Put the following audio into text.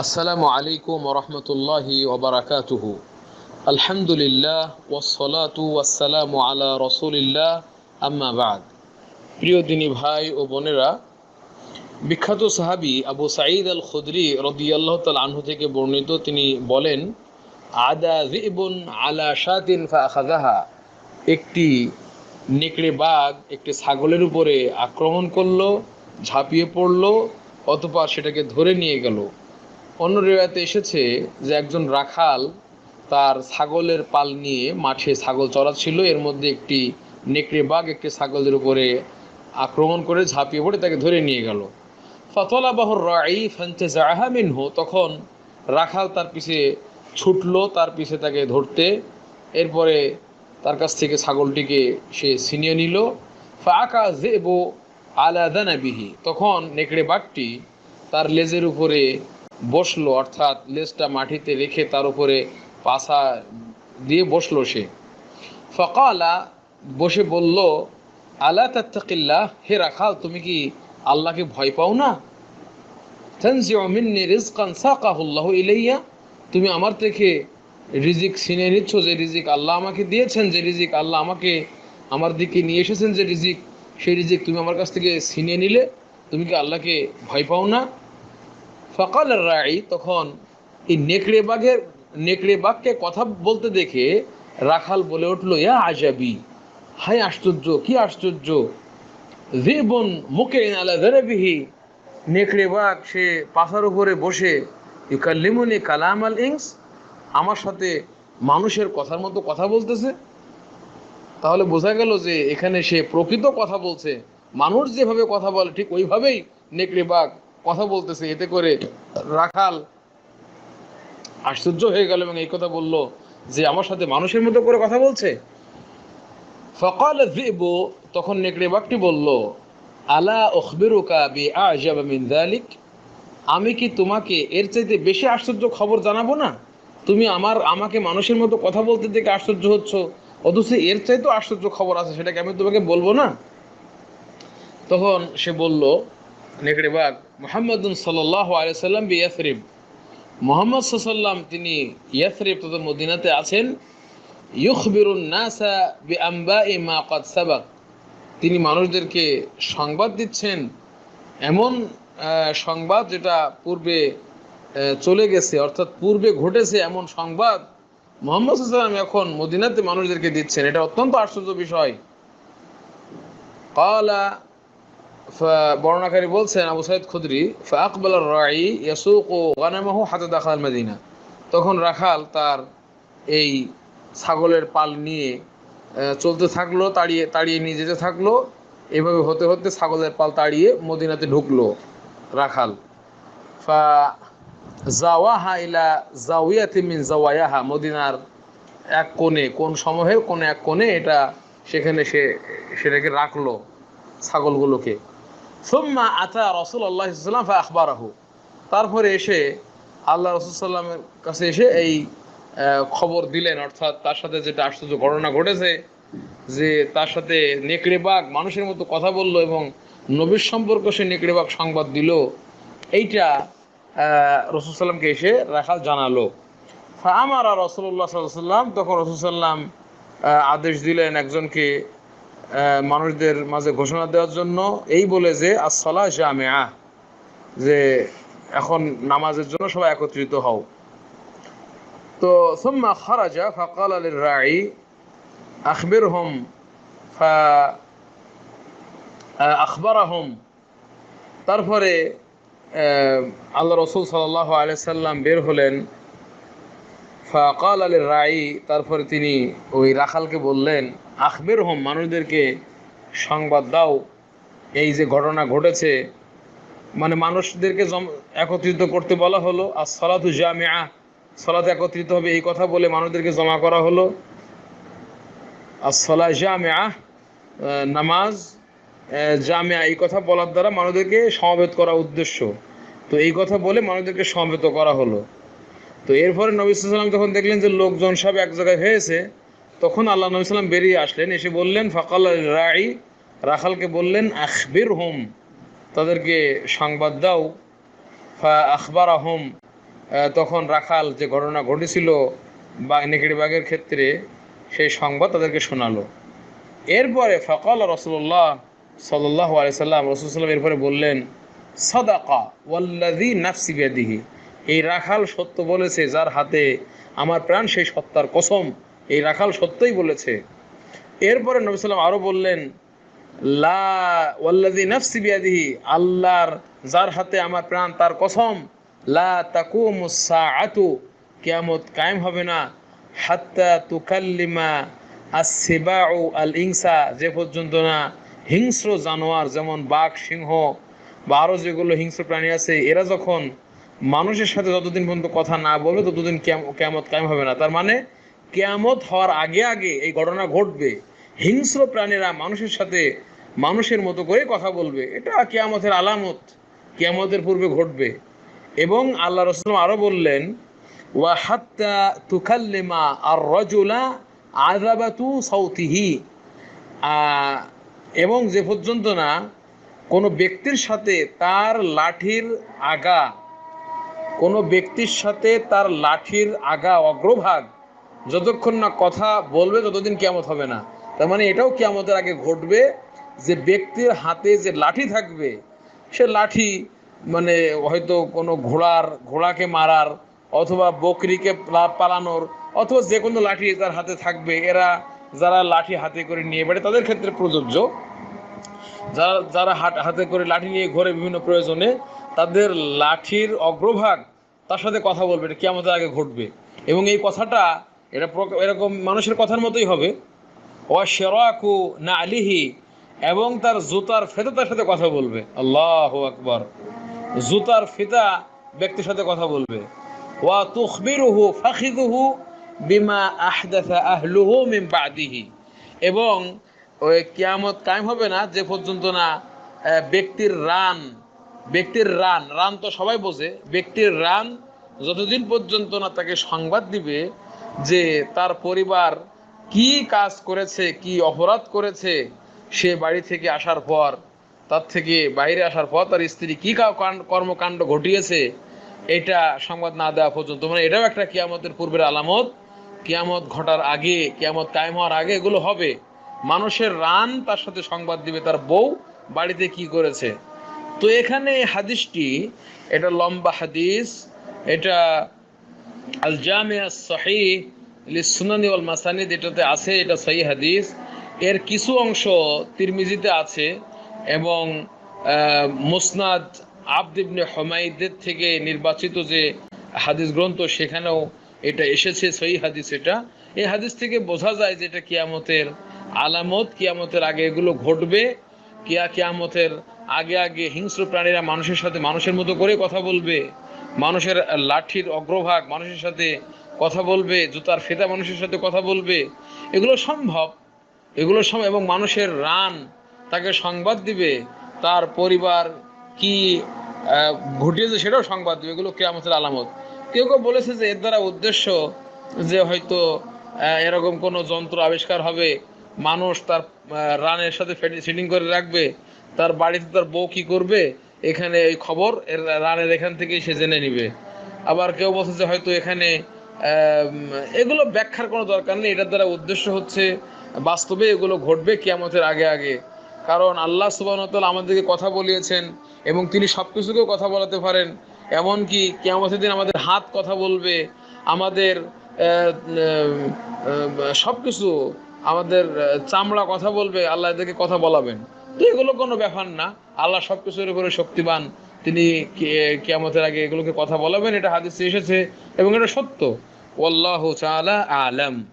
আসসালামু আলাইকুম রহমতুল্লাহি ওবরাকাতুহু আলহামদুলিল্লাহ ওসলাতু ওয়াসালামু আলা রসুলিল্লাহ, আম্মা বাদ। প্রিয় দিনী ভাই ও বোনেরা, বিখ্যাত সাহাবি আবু সাঈদ আল খুদরি রদিয়াল্লাহ তাল আনহু থেকে বর্ণিত তিনি বলেন, আদা জিবুন আলা শাতিন ফাখাযাহা একটি নেকড়ে বাঘ একটি ছাগলের উপরে আক্রমণ করল, ঝাঁপিয়ে পড়ল, অতপর সেটাকে ধরে নিয়ে গেল। অন্য রেওয়াতে এসেছে যে একজন রাখাল তার ছাগলের পাল নিয়ে মাঠে ছাগল চড়াচ্ছিল। এর মধ্যে একটি নেকড়ে বাঘ একটি ছাগলের উপরে আক্রমণ করে ঝাঁপিয়ে পড়ে, তাকে ধরে নিয়ে গেল। ফতলা বাহর রাই ফান্তে জাহা মিনহু। তখন রাখাল তার পিছে ছুটলো, তার পিছে তাকে ধরতে। এরপরে তার কাছ থেকে ছাগলটিকে সে ছিনিয়ে নিল। ফাঁকা জেবো আলাদানাবিহি তখন নেকড়ে বাঘটি তার লেজের উপরে বসল, অর্থাৎ লেজটা মাটিতে রেখে তার উপরে পাশা দিয়ে বসল সে। ফকালা বসে বলল, আলা তাত্তাকিল্লা হে রাখাল, তুমি কি আল্লাহকে ভয় পাও না? ইলাইয়া, তুমি আমার থেকে রিজিক ছিনিয়ে নিচ্ছ যে রিজিক আল্লাহ আমাকে দিয়েছেন, যে রিজিক আল্লাহ আমাকে আমার দিকে নিয়ে এসেছেন, যে রিজিক, সেই রিজিক তুমি আমার কাছ থেকে ছিনিয়ে নিলে, তুমি কি আল্লাহকে ভয় পাও না? ফকাল রাই, তখন এই নেকড়ে বাঘের, নেকড়ে বাঘকে কথা বলতে দেখে রাখাল বলে উঠল, ইয়া আজাবি হাই আশ্চর্য, কি আশ্চর্য। বোন মুখে আলা ধরেবিহি নেকড়ে বাঘ, সে পাশার উপরে বসে, ইউকাল্লিমুনি কালাম আল ইংস আমার সাথে মানুষের কথার মতো কথা বলতেছে। তাহলে বোঝা গেল যে এখানে সে প্রকৃত কথা বলছে। মানুষ যেভাবে কথা বলে, ঠিক ওইভাবেই নেকড়ে বাঘ কথা বলতেছে, এতে করে রাখাল আশ্চর্য হয়ে গেল এবং এই কথা বলল যে, আমার সাথে মানুষের মতো করে কথা বলছে? ফকাল জিবু তখন নেকড়ে বাঘটি বলল, আলা ওখবিরুকা বি আজাব আমি কি তোমাকে এর চাইতে বেশি আশ্চর্য খবর জানাব না? তুমি আমার, আমাকে মানুষের মতো কথা বলতে দেখে আশ্চর্য হচ্ছ, অথচ এর চাইতেও আশ্চর্য খবর আছে, সেটাকে আমি তোমাকে বলব না? তখন সে বলল নেকড়ে বাঘ মোহাম্মদুন সাল্লাহ আলিয়াল্লাম বি ইয়াসরিব। মোহাম্মদ সাল্লাম তিনি ইয়াসরিব তথা মদিনাতে আছেন। ইউখবিরুন নাসা বি আম্বা ইমা কদ সাবাক। তিনি মানুষদেরকে সংবাদ দিচ্ছেন। এমন সংবাদ যেটা পূর্বে চলে গেছে, অর্থাৎ পূর্বে ঘটেছে এমন সংবাদ মোহাম্মদ সাল্লাম এখন মদিনাতে মানুষদেরকে দিচ্ছেন। এটা অত্যন্ত আশ্চর্য বিষয়। কালা বর্ণাকারী বলছেন আবু সাইদ খুদরি আকবল রাই ইয়াসুক ও গানামাহু হাতে দাখাল মেদিনা। তখন রাখাল তার এই ছাগলের পাল নিয়ে চলতে থাকল, তাড়িয়ে তাড়িয়ে নিয়ে যেতে থাকল। এভাবে হতে হতে ছাগলের পাল তাড়িয়ে মদিনাতে ঢুকলো রাখাল। ফা জাওয়াহা ইলা জাউয়াতি মিন জাওয়ায়াহা। মদিনার এক কোণে, কোন সমূহের কোন এক কোণে এটা সেখানে সে, সেটাকে রাখল ছাগলগুলোকে। সুম্মা আতা রসুল আল্লাহ সাল্লাম ফা আখবরাহু তারপরে এসে আল্লাহ রসুল সাল্লামের কাছে এসে এই খবর দিলেন, অর্থাৎ তার সাথে যেটা আশ্চর্য ঘটনা ঘটেছে, যে তার সাথে নেকড়ে বাঘ মানুষের মতো কথা বলল এবং নবীর সম্পর্ক সে নেকড়ে বাঘ সংবাদ দিল। এইটা রসুল সাল্লামকে এসে রাখাল জানালো। আমার আর রসুল্লাহ সাল্লাম তখন রসুল সাল্লাম আদেশ দিলেন একজনকে মানুষদের মাঝে ঘোষণা দেওয়ার জন্য এই বলে যে আসলা জামেয়া যে এখন নামাজের জন্য সবাই একত্রিত হও। তো, সোম্মা খারাজা ফকাল আলীর রাই আখবির হোম আখবর হোম তারপরে আল্লাহ রসুল সাল্লাহ আলিয়াল্লাম বের হলেন। ফাকাল আলীর তারপরে তিনি ওই রাখালকে বললেন আখবের হোম মানুষদেরকে সংবাদ দাও। এই যে ঘটনা ঘটেছে মানে মানুষদেরকে একত্রিত করতে বলা হলো। আর সলাতু জামিয়া সলাতে একত্রিত হবে এই কথা বলে মানুষদেরকে জমা করা হলো। আর সলা জামিয়া নামাজ জামিয়া এই কথা বলার দ্বারা মানুষদেরকে সমবেত করা উদ্দেশ্য। তো এই কথা বলে মানুষদেরকে সমবেত করা হলো। তো এরপরে নবী সাল্লাম যখন দেখলেন যে লোকজন সব এক জায়গায় হয়েছে তখন আল্লাহ নবী সাল্লাম বেরিয়ে আসলেন এসে বললেন ফকাল রাই রাখালকে বললেন আখবির হোম তাদেরকে সংবাদ দাও। ফা আখবার হোম আহ, তখন রাখাল যে ঘটনা ঘটেছিল নেকেড়ি বাঘের ক্ষেত্রে সেই সংবাদ তাদেরকে শোনালো। এরপরে ফকল রসুল্লাহ সাল্লাহ আলাইসাল্লাম রসুল্লাম এরপরে বললেন সদাকা ওয়াল্লাদি নাফসি বিয়াদিহি। এই রাখাল সত্য বলেছে, যার হাতে আমার প্রাণ, সেই সত্তার কসম। এই রাখাল সত্যই বলেছে। এরপরে নবী সাল্লাম আরও বললেন, লা ওয়াল্লাদি নাফসি বিয়াদিহি, আল্লাহর যার হাতে আমার প্রাণ, তার কসম, লা তাকুমুস সাআতু, কিয়ামত কায়েম হবে না। হাত্তা তুকাল্লিমা আসিবাউ আল ইংসা যে পর্যন্ত না হিংস্র জানোয়ার, যেমন বাঘ, সিংহ বা আরও যেগুলো হিংস্র প্রাণী আছে, এরা যখন মানুষের সাথে যতদিন পর্যন্ত কথা না বলবে ততদিন কেয়াম- কেয়ামত কায়েম হবে না। তার মানে কেয়ামত হওয়ার আগে আগে এই ঘটনা ঘটবে। হিংস্র প্রাণীরা মানুষের সাথে মানুষের মতো করে কথা বলবে। এটা কেয়ামতের আলামত। কেয়ামতের পূর্বে ঘটবে। এবং আল্লাহ রসলাম আরও বললেন ওয়া হাত্তা তুকাল্লিমা আর রজুলা আজাবাতু সাউতিহি। আহ, এবং যে পর্যন্ত না কোনো ব্যক্তির সাথে তার লাঠির আগা কোনো ব্যক্তির সাথে তার লাঠির আগা অগ্রভাগ যতক্ষণ না কথা বলবে ততদিন কেমত হবে না। তার মানে এটাও কেয়ামতের আগে ঘটবে যে ব্যক্তির হাতে যে লাঠি থাকবে, সে লাঠি মানে হয়তো কোনো ঘোড়ার, ঘোড়াকে মারার অথবা বকরিকে পালানোর অথবা যে কোনো লাঠি তার হাতে থাকবে। এরা যারা লাঠি হাতে করে নিয়ে বেড়ে তাদের ক্ষেত্রে প্রযোজ্য। যারা যারা হাট হাতে করে লাঠি নিয়ে ঘোরে বিভিন্ন প্রয়োজনে, তাদের লাঠির অগ্রভাগ তার সাথে কথা বলবে, এটা কেমতের আগে ঘটবে। এবং এই কথাটা এটা এরকম মানুষের কথার মতোই হবে। ও শেরাকু না আলিহি এবং তার জুতার ফেতা তার সাথে কথা বলবে। আল্লাহ আকবর। জুতার ফিতা ব্যক্তির সাথে কথা বলবে। ওয়া তুখবিরুহু ফাখিদুহু বিমা আহদাথা আহলুহু মিন বাদিহি। এবং ওই কিয়ামত কায়েম হবে না, যে পর্যন্ত না ব্যক্তির রান ব্যক্তির রান রান তো সবাই বোঝে, ব্যক্তির রান যতদিন পর্যন্ত না তাকে সংবাদ দিবে যে তার পরিবার কি কাজ করেছে, কি অপরাধ করেছে, সে বাড়ি থেকে আসার পর, তার থেকে বাইরে আসার পর তার স্ত্রী কি কর্মকাণ্ড ঘটিয়েছে, এটা সংবাদ না দেওয়া পর্যন্ত। মানে এটাও একটা কিয়ামতের পূর্বের আলামত। কিয়ামত ঘটার আগে, কিয়ামত কায়েম হওয়ার আগে এগুলো হবে। মানুষের রান তার সাথে সংবাদ দিবে, তার বউ বাড়িতে কি করেছে। তো এখানে হাদিসটি, এটা লম্বা হাদিস, এটা আল জামিয়া সহি সুনানি ওয়াল মাসানিদ এটাতে আছে, এটা সহি হাদিস। এর কিছু অংশ তিরমিজিতে আছে এবং মুসনাদ আবদিবনে হমাইদের থেকে নির্বাচিত যে হাদিস গ্রন্থ, সেখানেও এটা এসেছে সহি হাদিস এটা। এই হাদিস থেকে বোঝা যায় যে এটা কিয়ামতের আলামত, কিয়ামতের আগে এগুলো ঘটবে। কিয়া, কিয়ামতের আগে আগে হিংস্র প্রাণীরা মানুষের সাথে মানুষের মতো করে কথা বলবে। মানুষের লাঠির অগ্রভাগ মানুষের সাথে কথা বলবে, জুতার ফেতা মানুষের সাথে কথা বলবে। এগুলো সম্ভব। এগুলো সম্ভব এবং মানুষের রান তাকে সংবাদ দিবে। তার পরিবার কি ঘটিয়েছে সেটাও সংবাদ দিবে। এগুলো কেয়ামতের আলামত। কেউ কেউ বলেছে যে এর দ্বারা উদ্দেশ্য যে হয়তো এরকম কোনো যন্ত্র আবিষ্কার হবে। মানুষ তার রানের সাথে ফিটিং করে রাখবে, তার বাড়িতে তার বউ কি করবে, এখানে এই খবর, এর রানের এখান থেকেই সে জেনে নিবে। আবার কেউ বলছে যে হয়তো এখানে এগুলো ব্যাখ্যার কোনো দরকার নেই, এটার দ্বারা উদ্দেশ্য হচ্ছে, বাস্তবে এগুলো ঘটবে কিয়ামতের আগে আগে। কারণ আল্লাহ সুবাহতাল আমাদেরকে কথা বলিয়েছেন এবং তিনি সব কিছুকেও কথা বলাতে পারেন, এমনকি কিয়ামতের দিন আমাদের হাত কথা বলবে, আমাদের সব কিছু আমাদের চামড়া কথা বলবে, আল্লাহ এদেরকে কথা বলাবেন। তো এগুলো কোনো ব্যাপার না। আল্লাহ সব কিছুর উপরে শক্তিবান। তিনি কিয়ামতের আগে এগুলোকে কথা বলাবেন, এটা হাদিসে এসেছে, এবং এটা সত্য। তাআলা আলাম।